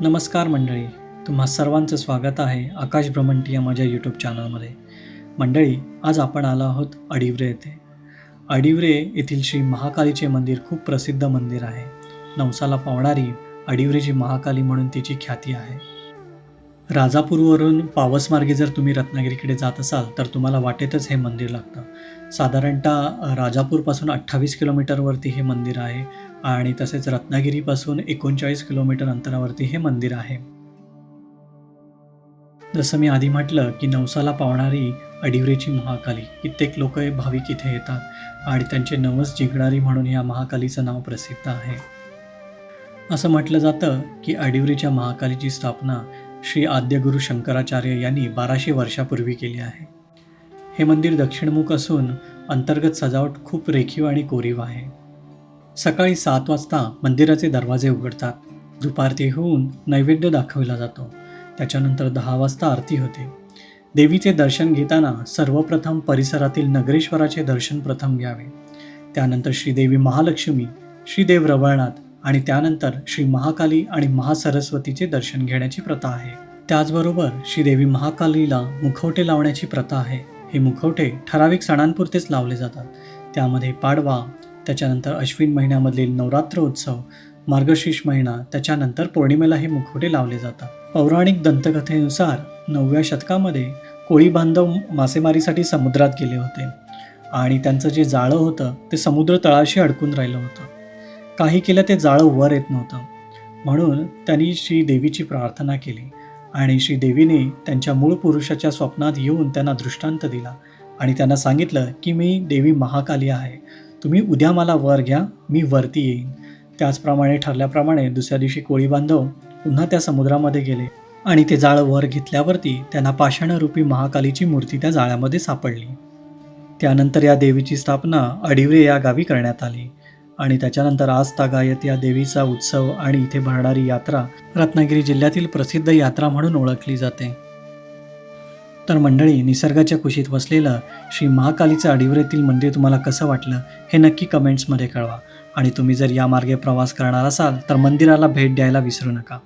नमस्कार मंडळी तुम्हा सर्वांचं स्वागत आहे आकाश भ्रमंटी या माझ्या यूट्यूब चॅनलमध्ये मंडळी आज आपण आलो आहोत अडिवरे येथे. अडिवरे येथील श्री महाकालीचे मंदिर खूप प्रसिद्ध मंदिर आहे. नवसाला पावणारी अडिवरेची महाकाली म्हणून तिची ख्याती आहे. राजापूरवरून पावसमार्गे जर तुम्ही रत्नागिरीकडे जात असाल तर तुम्हाला वाटेतच हे मंदिर लागतं. साधारणतः राजापूरपासून अठ्ठावीस किलोमीटरवरती हे मंदिर आहे. आणि तसेच रत्नागिरीपासून एकोणचाळीस किलोमीटर अंतरावरती हे मंदिर आहे. जसं मी आधी म्हटलं की नवसाला पावणारी अडिवरेची महाकाली कित्येक लोक भाविक इथे येतात आणि त्यांचे नवस जिंकणारी म्हणून या महाकालीचं नाव प्रसिद्ध आहे. असं म्हटलं जातं की अडिवरीच्या महाकालीची स्थापना श्री आद्यगुरु शंकराचार्य यांनी बाराशे वर्षापूर्वी केली आहे. हे मंदिर दक्षिणमुख असून अंतर्गत सजावट खूप रेखीव आणि कोरीव आहे. सकाळी सात वाजता मंदिराचे दरवाजे उघडतात. दुपारती होऊन नैवेद्य दाखवला जातो. त्याच्यानंतर दहा वाजता आरती होते. देवीचे दर्शन घेताना सर्वप्रथम परिसरातील नगरेश्वराचे दर्शन प्रथम घ्यावे. त्यानंतर श्रीदेवी महालक्ष्मी श्रीदेव रवळनाथ आणि त्यानंतर श्री महाकाली आणि महासरस्वतीचे दर्शन घेण्याची प्रथा आहे. त्याचबरोबर श्रीदेवी महाकालीला मुखवटे लावण्याची प्रथा आहे. हे मुखवटे ठराविक सणांपुरतेच लावले जातात. त्यामध्ये पाडवा त्याच्यानंतर अश्विन महिन्यामधील नवरात्र उत्सव मार्गशीर्ष महिना त्याच्यानंतर पौर्णिमेला हे मुखवटे लावले जातात. पौराणिक दंतकथेनुसार नवव्या शतकामध्ये कोळी बांधव मासेमारीसाठी समुद्रात गेले होते आणि त्यांचं जे जाळं होतं ते समुद्र तळाशी अडकून राहिलं होतं. काही केलं ते जाळं वर येत नव्हतं. म्हणून त्यांनी श्री देवीची प्रार्थना केली आणि श्री देवीने त्यांच्या मूळ पुरुषाच्या स्वप्नात येऊन त्यांना दृष्टांत दिला आणि त्यांना सांगितलं की मी देवी महाकाली आहे. तुम्ही उद्या मला वर घ्या मी वरती येईन. त्याचप्रमाणे ठरल्याप्रमाणे दुसऱ्या दिवशी कोळी बांधव पुन्हा त्या समुद्रामध्ये गेले आणि ते जाळं वर घेतल्यावरती त्यांना पाषाणरूपी महाकालीची मूर्ती त्या जाळ्यामध्ये सापडली. त्यानंतर या देवीची स्थापना अडिवरे या गावी करण्यात आली आणि त्याच्यानंतर आज तागायत या देवीचा उत्सव आणि इथे भरणारी यात्रा रत्नागिरी जिल्ह्यातील प्रसिद्ध यात्रा म्हणून ओळखली जाते. तर मंडळी निसर्गाच्या कुशीत वसलेलं श्री महाकालीचं अडिवरेतील मंदिर तुम्हाला कसं वाटलं हे नक्की कमेंट्समध्ये कळवा. आणि तुम्ही जर या मार्गे प्रवास करणार असाल तर मंदिराला भेट द्यायला विसरू नका.